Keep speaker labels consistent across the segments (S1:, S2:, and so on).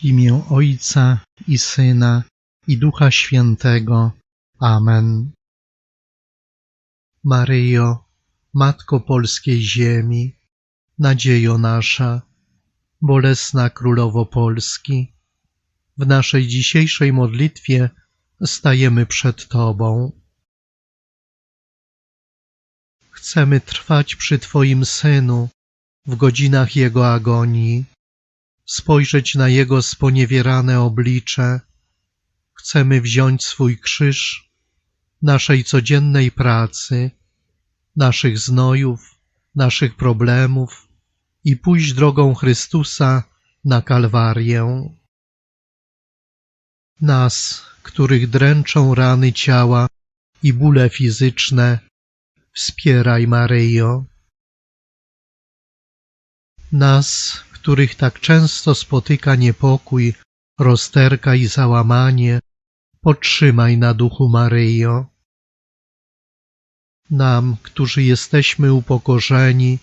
S1: W imię Ojca i Syna i Ducha Świętego. Amen. Maryjo, Matko Polskiej Ziemi, nadziejo nasza, bolesna Królowo Polski, w naszej dzisiejszej modlitwie stajemy przed Tobą. Chcemy trwać przy Twoim Synu w godzinach Jego agonii, spojrzeć na Jego sponiewierane oblicze. Chcemy wziąć swój krzyż naszej codziennej pracy, naszych znojów, naszych problemów i pójść drogą Chrystusa na Kalwarię. Nas, których dręczą rany ciała i bóle fizyczne, wspieraj, Maryjo. Nas, których tak często spotyka niepokój, rozterka i załamanie, podtrzymaj na duchu Maryjo. Nam, którzy jesteśmy upokorzeni,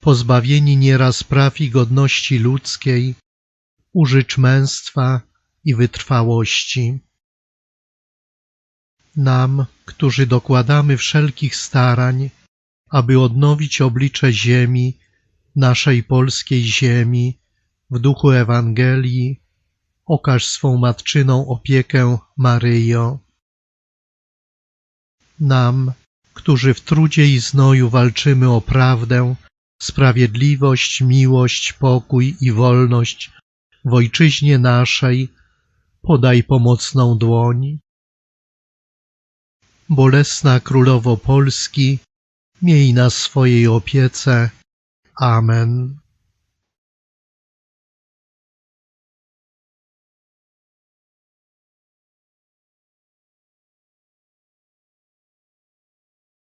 S1: pozbawieni nieraz praw i godności ludzkiej, użycz męstwa i wytrwałości. Nam, którzy dokładamy wszelkich starań, aby odnowić oblicze ziemi, naszej polskiej ziemi, w duchu Ewangelii, okaż swą matczyną opiekę Maryjo. Nam, którzy w trudzie i znoju walczymy o prawdę, sprawiedliwość, miłość, pokój i wolność w ojczyźnie naszej, podaj pomocną dłoń. Bolesna Królowo Polski, miej na swojej opiece. Amen.